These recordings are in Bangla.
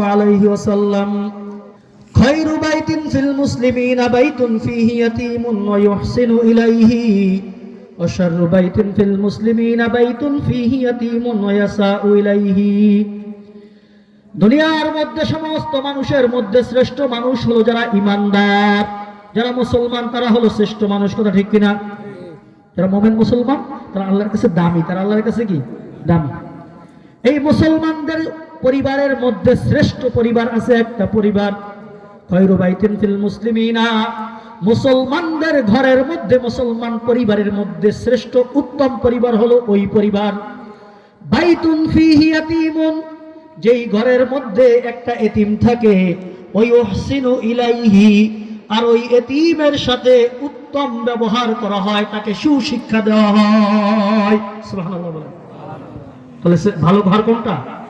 আলাইহি ফিল ফিল দুনিয়ার মধ্যে সমস্ত মানুষের মধ্যে শ্রেষ্ঠ মানুষ হলো যারা ইমানদার। যারা মুসলমান, তারা হলো শ্রেষ্ঠ মানুষ, কথা ঠিক কিনা? যারা মোমেন মুসলমান, তারা আল্লাহর কাছে দামি। তারা আল্লাহর কাছে কি? দামি। এই মুসলমানদের পরিবারের মধ্যে শ্রেষ্ঠ পরিবার আছে একটা পরিবার। খয়রু বাইতিন ফিল মুসলিমিনা। মুসলমানদের ঘরের মধ্যে, মুসলমান পরিবারের মধ্যে শ্রেষ্ঠ উত্তম পরিবার হলো ওই পরিবার। বাইতুন ফিহি ইয়াতীমুন। যেই ঘরের মধ্যে একটা এতিম থাকে, ওই ওহসিনু ইলাইহি। আর ওই এতিমের সাথে উত্তম ব্যবহার করা হয়, তাকে সুশিক্ষা দেওয়া হয়। তাহলে ভালো ঘর কোনটা?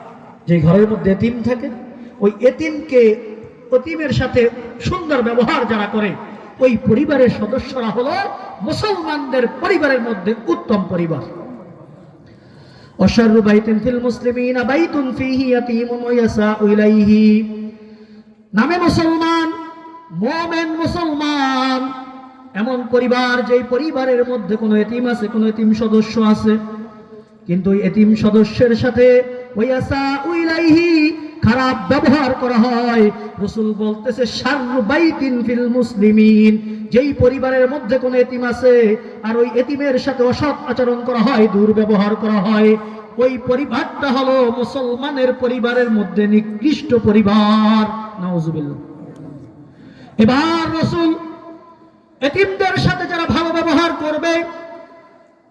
যে ঘরের মধ্যে এতিম থাকে, ওই এতিমকে অতিমের সাথে সুন্দর ব্যবহার যারা করে, ওই পরিবারের সদস্যরা হলো মুসলমানদের পরিবারের মধ্যে উত্তম পরিবার। অশারু বাইতিন ফিল মুসলিমিনা বাইতুন ফিহি ইয়াতীমুন ওয়া ইয়াসাউ ইলাইহি। নামে মুসলমান, মুমিন মুসলমান। এমন পরিবার যেই পরিবারের মধ্যে কোনো এতিম আছে, কোনো এতিম সদস্য আছে। কিন্তু এতিম সদস্যের সাথে খারাপ ব্যবহার করা হয়। রসুল বলতেছে ফিল মুসলিমিন, যেই পরিবারের মধ্যে কোনো এতিম আছে, আর ওই এতিমের সাথে অসৎ আচরণ করা হয়, দুর্ব্যবহার করা হয়, ওই পরিবারটা হলো মুসলমানের পরিবারের মধ্যে নিকৃষ্ট পরিবার। এবার রসুল, এতিমদের সাথে যারা ভালো ব্যবহার করবে,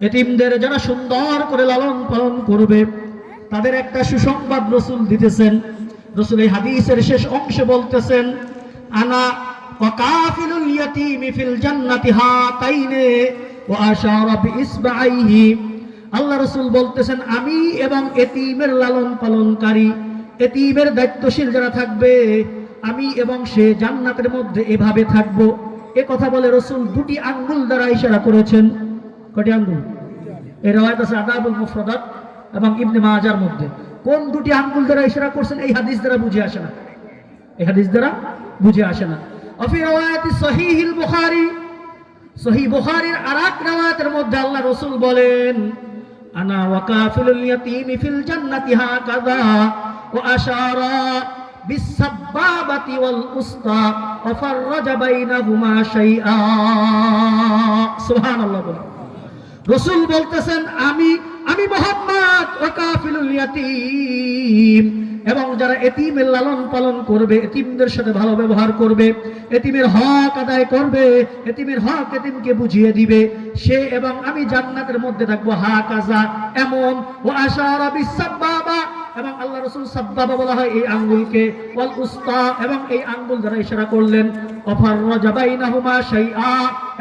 এতিমদের যারা সুন্দর করে লালন পালন করবে তাদের একটা সুসংবাদ রসুল দিতেছেন। রসুল এই হাদিসের শেষ অংশে বলতেছেন, আনা ওয়াকাফিলুল ইয়াতীমি ফিল জান্নাতি হাতাইনে ওয়া আশারা বিইসবাইহি আল্লাহ রসুল বলতেছেন, আমি এবং এতিমের লালন পালনকারী, এতিমের দায়িত্বশীল যারা থাকবে, আমি এবং সে জান্নাতের মধ্যে এভাবে থাকব। এ কথা বলে রসুল দুটি আঙ্গুল দ্বারা ইশারা করেছেন। কটি আঙ্গুল? রওয়ায়ত আছে আদাবুল মুফরাদাত। এবং ইবনে মাজার মধ্যে। কোন দুটি আঙ্গুল দ্বারা ইশারা করছেন, এই হাদিস দ্বারা বুঝে আসে না। এই হাদিস দ্বারা বুঝে আসে না। অফি রওয়ায়াতি সহিহিল বুখারী। সহি বুখারীর আরাক রওয়ায়াতের মধ্যে আল্লাহ রাসূল বলেন, আনা ওয়াকাফিলুল ইয়াতীমি ফিল জান্নাতি হাকাযা ওয়া আশারা বিসাব্বাবাতি ওয়াল উসতা ওয়া বাইনাহুমা শাইআ। সুবহানাল্লাহ বলেন। রসুল বলতেছেন, আমি আমি মোহাম্মদ ওয়াকাফিলুল এবং যারা এতিমের লালন পালন করবে, এতিমদের সাথে ভালো ব্যবহার করবে, এতিমের হক আদায় করবে, এতিমের হক এতিমকে বুঝিয়ে দিবে, সে এবং আমি জান্নাতের মধ্যে থাকব হা কাজা এমন, ও আশারা বিসাব্বাবা এবং আল্লাহ রসুল সাব্বাবা বলা হয়, এই আঙ্গুলকে, ওয়াল উস্তা, এবং এই আঙ্গুল দ্বারা ইশারা করলেন অফার রাজাবাইনাহুমা শাইআ,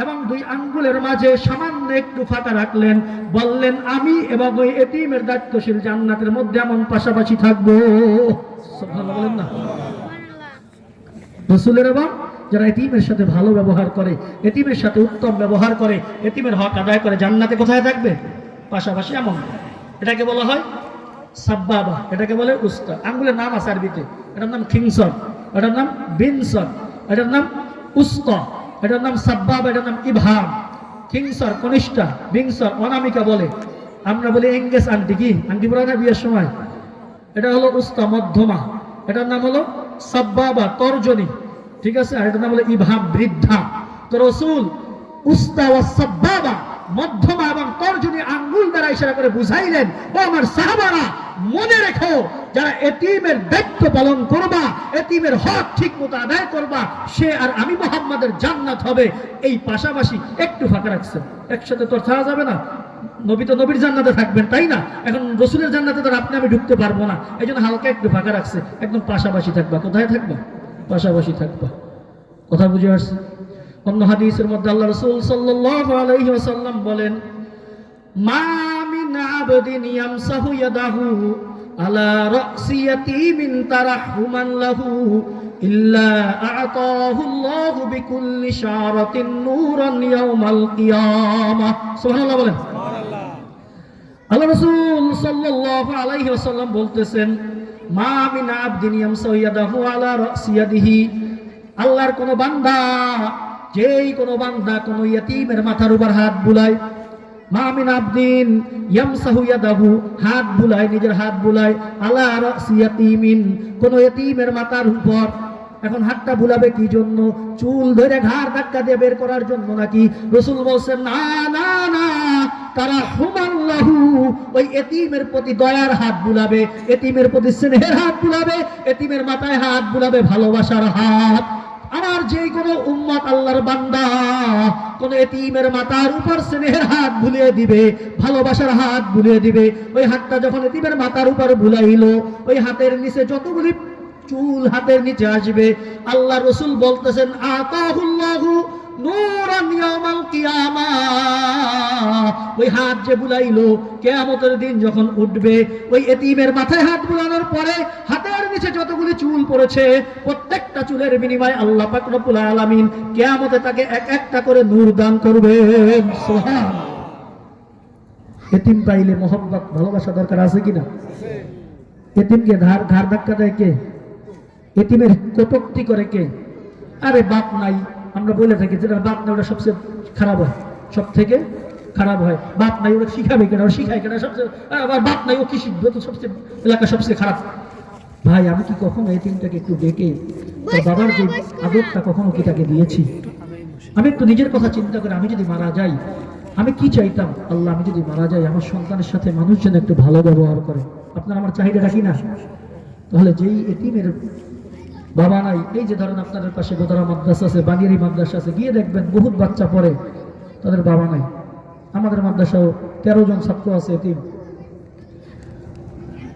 এবং দুই আঙ্গুলের মাঝে সামান্য একটু ফাঁকা রাখলেন, বললেন, আমি এবং ওই এতিমের দায়িত্বশীল জান্নাতের মধ্যে এমন পাশাপাশি থাকব। রসুলের এবং যারা এতিমের সাথে ভালো ব্যবহার করে, এতিমের সাথে উত্তম ব্যবহার করে, এতিমের হক আদায় করে, জান্নাতে কোথায় থাকবে? পাশাপাশি এমন। এটাকে বলা হয় সাব্বাবা, এটাকে বলে উস্তা আঙ্গুলের নাম আছে আরবিতে। এটার নাম খিংসর, এটার নাম বিনসর, এটার নাম উস্ত, এটার নাম সাব্বাব, এটার নাম ইভাম কিংসর কনিষ্ঠা, বিংসর, অনামিকা বলে। আমরা বলি এঙ্গেজ আন্টি কি? আন্টি বলে না বিয়ের সময়। এটা হলো উস্তা মধ্যমা। এটার নাম হলো সাব্বাবা, তর্জনী। ঠিক আছে? আর এটার নাম হলো ইভাম বৃদ্ধা। তো রসুল, উস্তা ও সাব্বাবা। মধ্যমা এবং তর্জনী আঙ্গুল দ্বারা ইশারা করে বুঝাইলেন, ও আমার সাহাবারা, মনে রেখো যারা এতিমের দায়িত্ব পালন করবা, এতিমের হক ঠিক মতো আদায় করবা, সে আর আমি মোহাম্মদের জান্নাত হবে। এই পাশাপাশি একটু ফাঁকা রাখছেন একসাথে তোর ছাড়া যাবে না। নবী তো নবীর জান্নাতে থাকবেন, তাই না? এখন রসুলের জান্নাতে তো আপনি, আমি ঢুকতে পারব না। এই জন্য হালকা একটু ফাঁকা রাখছে। একদম পাশাপাশি থাকবা। কোথায় থাকবা? পাশাপাশি থাকবা। কথা বুঝে আসছে? অন্য হাদিসের মধ্যে আল্লাহ রসুল সাল্লাল্লাহু আলাইহি ওয়াসাল্লাম বলেন মা মিন আবদিন ইয়ামসাহু ইয়াদাহু আলা রাসি ইয়াতীমিন তারাহুমান লাহু ইল্লা আ'তাহু আল্লাহু বিকুল্লি শারাতিন নূরান ইয়াউমাল কিয়ামাহ সুবহানাল্লাহ বলেন। আল্লাহ রসুল সাল্লাল্লাহু আলাইহি ওয়াসাল্লাম বলতেছেন মা মিন আবদিন ইয়ামসাহু ইয়াদাহু আলা রাসি ইয়াদিহি আল্লাহর কোন বান্দা যেই কোন বান্দা কোন ইয়তীমের মাথার উপর হাত বুলায়, মা মিন আবদিন ইয়ামসাহু ইয়াদাহু, হাত বুলায়, নিজের হাত বুলায়, আলা রাসি ইয়াতীমিন, কোন ইয়তীমের মাথার উপর এখন হাতটা বুলাবে কি জন্য? চুল ধরে ঘাড় ধাক্কা দিয়ে বের করার জন্য নাকি? রসুল বলছেন, না না না, তারা হুমাল্লাহু, ওই এতিমের প্রতি দয়ার হাত বুলাবে এতিমের প্রতি স্নেহের হাত বুলাবে এতিমের মাথায় হাত বুলাবে ভালোবাসার হাত। আমার যে কোনো উম্মত আল্লাহর বান্দা কোন এতিমের মাথার উপর স্নেহের হাত ভুলিয়ে দিবে, ভালোবাসার হাত ভুলিয়ে দিবে, ওই হাতটা যখন এতিমের মাথার উপর ভুলাইল ওই হাতের নিচে যতগুলি চুল হাতের নিচে আসবে, আল্লাহ রসুল বলতেছেন, আতাহুল্লাহু ওই হাত যে বুলাইলো, কিয়ামতের দিন যখন উঠবে, ওই এতিমের মাথায় হাত বুলানোর পরে হাতের নিচে যতগুলি চুল পড়েছে, প্রত্যেকটা চুলের বিনিময়ে আল্লাহ পাক আলামিন কিয়ামতে তাকে এক একটা করে নূর দান করবেন সুবহান এতিম পাইলে মোহব্বত, ভালোবাসা দরকার আছে কিনা? এতিমকে ধার ধার ধাক্কা দেয় কে? এতিমের কটুক্তি করে কে? আরে বাপ নাই আমরা বলে থাকি যেটা বাপ নাই ওটা সবচেয়ে খারাপ হয়। সব থেকে খারাপ হয়। বাপ নাই ওরা শিখাবে কেন? ওরা শিখায় কেন? সবচেয়ে আবার বাপ নাই ও কি শিখবে? তো সবচেয়ে এলাকা সবচেয়ে খারাপ। ভাই আমি কি কখনো এতিমটাকে একটু ডেকে তার বাবার যে আদরটা কখনো কি তাকে দিয়েছি? আমি একটু নিজের কথা চিন্তা করে আমি যদি মারা যাই আমি কি চাইতাম? আল্লাহ আমি যদি মারা যাই আমার সন্তানের সাথে মানুষ যেন একটু ভালো ব্যবহার করে। আপনারা আমার চাহিদা রাখি না? তাহলে যেই এতিমের বাবা নাই, এই যে ধরেন আপনাদের পাশে গোদারা মাদ্রাসা আছে বানিয়ারি মাদ্রাসা আছে, গিয়ে দেখবেন বহুত বাচ্চা পড়ে, তাদের বাবা নাই। আমাদের মাদ্রাসাও তেরো জন ছাত্র আছে এতিম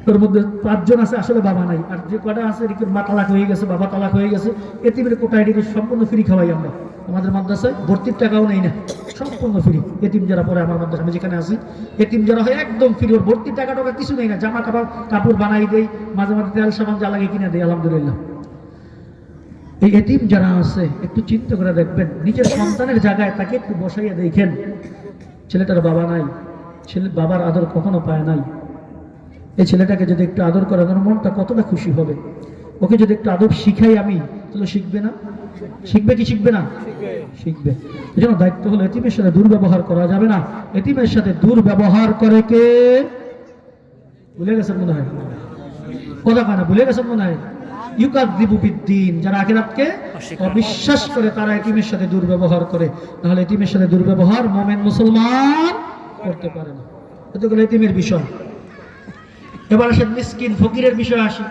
তোর মধ্যে পাঁচজন আছে, আসলে বাবা নাই। আর যে কটা আছে এদিকে মা তালাক হয়ে গেছে, বাবা তালাক হয়ে গেছে, এতিমের কোটা এদিকে সম্পূর্ণ ফ্রি খাওয়াই আমরা। আমাদের মাদ্রাসায় ভর্তির টাকাও নেই না, সম্পূর্ণ ফ্রি। এতিম যারা পরে আমার মাদ্রাসা, আমি যেখানে আছি, এতিম যারা হয় একদম ফ্রি, ওর ভর্তির টাকা টাকা কিছু নেই না জামা কাপড় কাপড় বানাই দেয় মাঝে মাঝে তেল সাবান যা লাগে কিনে দেয় আলহামদুলিল্লাহ। এই এতিম যারা আছে, একটু চিন্তা করে দেখবেন, নিজের সন্তানের জায়গায় তাকে একটু বসাইয়া দেখেন। ছেলেটার বাবা নাই, ছেলে বাবার আদর কখনো পায় নাই। এই ছেলেটাকে যদি একটু আদর করে ওর মনটা কতটা খুশি হবে? ওকে যদি একটু আদর শিখাই আমি, তাহলে শিখবে না? শিখবে কি শিখবে না? শিখবে। এই জন্য দায়িত্ব হলো এতিমের সাথে দুর্ব্যবহার করা যাবে না। এতিমের সাথে দুর্ব্যবহার করে কে? ভুলে গেছেন মনে হয়? কথা কয় না, ভুলে গেছেন মনে হয়? ইউকাদিবু বিদ্দিন যারা আখেরাতকে অবিশ্বাস করে তারা এটিমের সাথে দুর্ব্যবহার করে। নাহলে এটিমের সাথে দুর্ব্যবহার মোমেন মুসলমান করতে পারে না। এতগুলো এতিমের বিষয়। এবার আসেন মিসকিন ফকিরের বিষয় আসি।